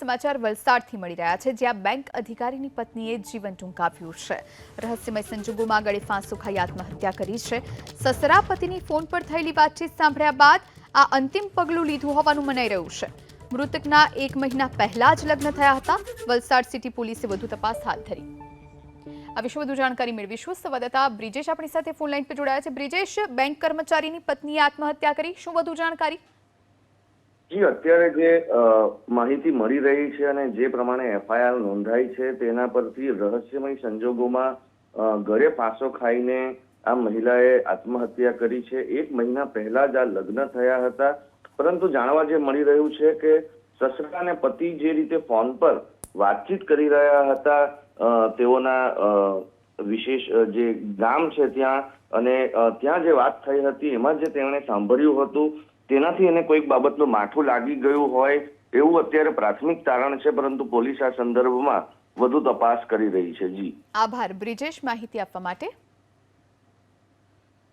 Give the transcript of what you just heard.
સમાચાર વલસાડથી મળી રહ્યા છે, જ્યાં બેંક અધિકારીની પત્નીએ જીવન ટૂંકાવ્યું છે. રહસ્યમય સંજોગોમાં ગળે ફાંસો આત્મહત્યા કરી છે. સસરા પતિની ફોન પર થયેલી વાતચીત સાંભળ્યા બાદ આ અંતિમ પગલું લીધું હોવાનું મનાઈ રહ્યું છે. મૃતકના એક મહિના પહેલા જ લગ્ન થયા હતા. વલસાડ સિટી પોલીસે વધુ તપાસ હાથ ધરી. આ વિશે વધુ જાણકારી મેળવીશું. સંવાદદાતા બ્રિજેશ આપણી સાથે ફોન લાઈન પર જોડાયા છે. બ્રિજેશ, બેંક કર્મચારીની પત્નીએ આત્મહત્યા કરી. શું વધુ જાણકારી? જી, અત્યારે જે માહિતી મળી રહી છે અને જે પ્રમાણે એફઆઈઆર નોંધાઈ છે તેના પરથી રહસ્યમય સંજોગોમાં ઘરે પાસો ખાઈને આ મહિલાએ આત્મહત્યા કરી છે. એક મહિના પહેલા જ આ લગ્ન થયા હતા. પરંતુ જાણવા જે મળી રહ્યું છે કે સસરા અને પતિ જે રીતે ફોન પર વાતચીત કરી રહ્યા હતા તેઓના વિશેષ જે ગામ છે ત્યાં અને ત્યાં જે વાત થઈ હતી એમાં જે તેમણે સાંભળ્યું હતું તેનાથી એને કોઈક બાબતનું માઠું લાગી ગયું હોય એવું અત્યારે પ્રાથમિક તારણ છે, પરંતુ પોલીસ આ સંદર્ભમાં વધુ તપાસ કરી રહી છે. જી. આભાર. બ્રિજેશ, માહિતી આપવા માટે